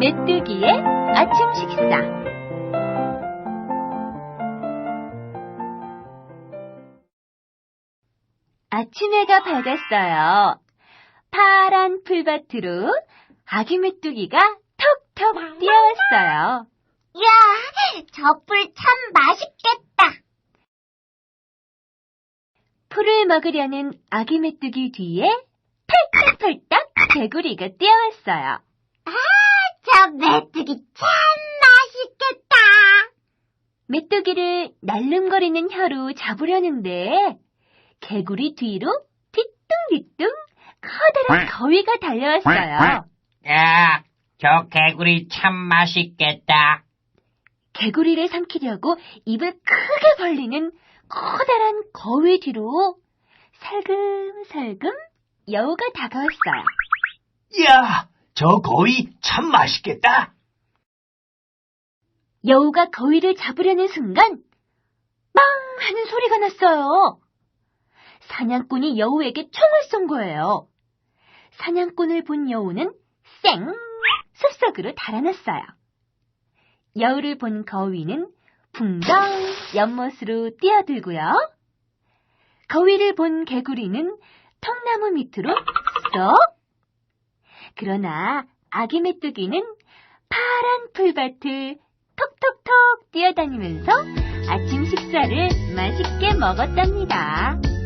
메뚜기의 아침 식사. 아침 해가 밝았어요. 파란 풀밭으로 아기 메뚜기가 턱턱 뛰어왔어요. 야, 저 풀 참 맛있겠다. 풀을 먹으려는 아기 메뚜기 뒤에 펄떡펄떡 개구리가 뛰어왔어요. 저 메뚜기 참 맛있겠다. 메뚜기를 날름거리는 혀로 잡으려는데 개구리 뒤로 뒤뚱뒤뚱 커다란 거위가 달려왔어요. 야, 저 개구리 참 맛있겠다. 개구리를 삼키려고 입을 크게 벌리는 커다란 거위 뒤로 살금살금 여우가 다가왔어요. 야, 저 거위 참 맛있겠다. 여우가 거위를 잡으려는 순간 빵 하는 소리가 났어요. 사냥꾼이 여우에게 총을 쏜 거예요. 사냥꾼을 본 여우는 쌩 숲속으로 달아났어요. 여우를 본 거위는 풍덩 연못으로 뛰어들고요. 거위를 본 개구리는 통나무 밑으로 쏙. 그러나 아기 메뚜기는 파란 풀밭을 톡톡톡 뛰어다니면서 아침 식사를 맛있게 먹었답니다.